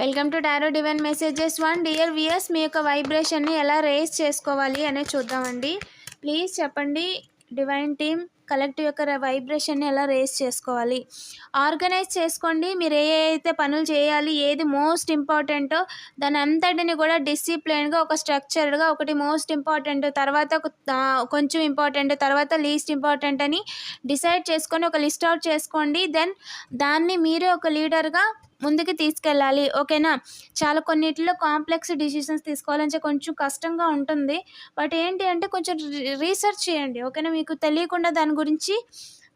Welcome to tarot divine messages. One dear viewers మీ యొక్క వైబ్రేషన్ని ఎలా రేస్ చేసుకోవాలి అనేది చూద్దామండి. ప్లీజ్ చెప్పండి డివైన్ టీమ్ కలెక్టివ్ యొక్క వైబ్రేషన్ని ఎలా రేస్ చేసుకోవాలి? ఆర్గనైజ్ చేసుకోండి మీరు ఏ అయితే పనులు చేయాలి ఏది మోస్ట్ ఇంపార్టెంటో దాని అంతటిని కూడా డిసిప్లైన్గా ఒక స్ట్రక్చర్డ్గా ఒకటి మోస్ట్ ఇంపార్టెంట్ తర్వాత కొంచెం ఇంపార్టెంట్ తర్వాత లీస్ట్ ఇంపార్టెంట్ అని డిసైడ్ చేసుకొని ఒక లిస్ట్ అవుట్ చేసుకోండి. దెన్ దాన్ని మీరే ఒక లీడర్గా ముందుకు తీసుకెళ్ళాలి. ఓకేనా? చాలా కొన్నిటిలో కాంప్లెక్స్ డిసిషన్స్ తీసుకోవాలంటే కొంచెం కష్టంగా ఉంటుంది. బట్ ఏంటి అంటే కొంచెం రీసెర్చ్ చేయండి. ఓకేనా? మీకు తెలియకుండా దాని గురించి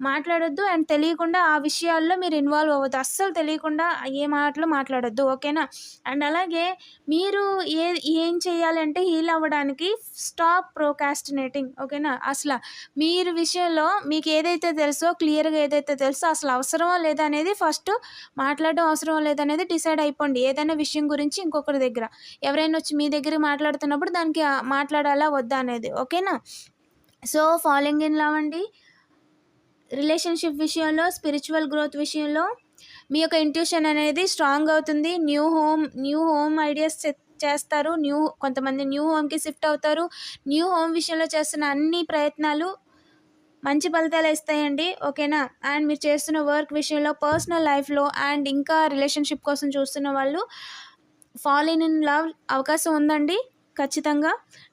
మాట్లాడొద్దు అండ్ తెలియకుండా ఆ విషయాల్లో మీరు ఇన్వాల్వ్ అవ్వద్దు. అస్సలు తెలియకుండా ఏ మాటలు మాట్లాడొద్దు ఓకేనా? అండ్ అలాగే మీరు ఏ ఏం చేయాలంటే హీల్ అవ్వడానికి స్టాప్ ప్రోకాస్టినేటింగ్ ఓకేనా? అసలు మీరు విషయంలో మీకు ఏదైతే తెలుసో క్లియర్గా ఏదైతే తెలుసో అసలు అవసరమో లేదా అనేది ఫస్ట్ మాట్లాడడం అవసరమో లేదనేది డిసైడ్ అయిపోండి. ఏదైనా విషయం గురించి ఇంకొకరి దగ్గర. ఎవరైనా వచ్చి మీ దగ్గర మాట్లాడుతున్నప్పుడు దానికి మాట్లాడాలా వద్దా అనేది ఓకేనా? సో ఫాలోయింగ్ ఇన్ లవ్ అండి. రిలేషన్షిప్ విషయంలో స్పిరిచువల్ గ్రోత్ విషయంలో మీ యొక్క ఇంట్యూషన్ అనేది స్ట్రాంగ్ అవుతుంది. New home new home ideas చేస్తారు. న్యూ కొంతమంది న్యూ హోమ్కి షిఫ్ట్ అవుతారు. న్యూ హోమ్ విషయంలో చేస్తున్న అన్ని ప్రయత్నాలు మంచి ఫలితాలు ఇస్తాయండి. ఓకేనా? అండ్ మీరు చేస్తున్న వర్క్ విషయంలో పర్సనల్ లైఫ్లో అండ్ ఇంకా రిలేషన్షిప్ కోసం చూస్తున్న వాళ్ళు ఫాల్ ఇన్ ఇన్ లవ్ అవకాశం ఉందండి. ఖచ్చితంగా.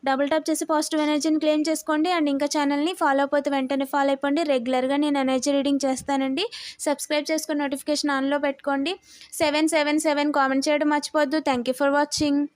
డబుల్ టాప్ చేసి పాజిటివ్ ఎనర్జీని క్లెయిమ్ చేసుకోండి. అండ్ ఇంకా ఛానల్ని ఫాలో అయిపోతే వెంటనే ఫాలో అయిపోండి. రెగ్యులర్గా నేను ఎనర్జీ రీడింగ్ చేస్తానండి. సబ్స్క్రైబ్ చేసుకుని నోటిఫికేషన్ ఆన్లో పెట్టుకోండి. సెవెన్ సెవెన్ సెవెన్ కామెంట్ చేయడం మర్చిపోద్దు థ్యాంక్ యూ ఫర్ వాచింగ్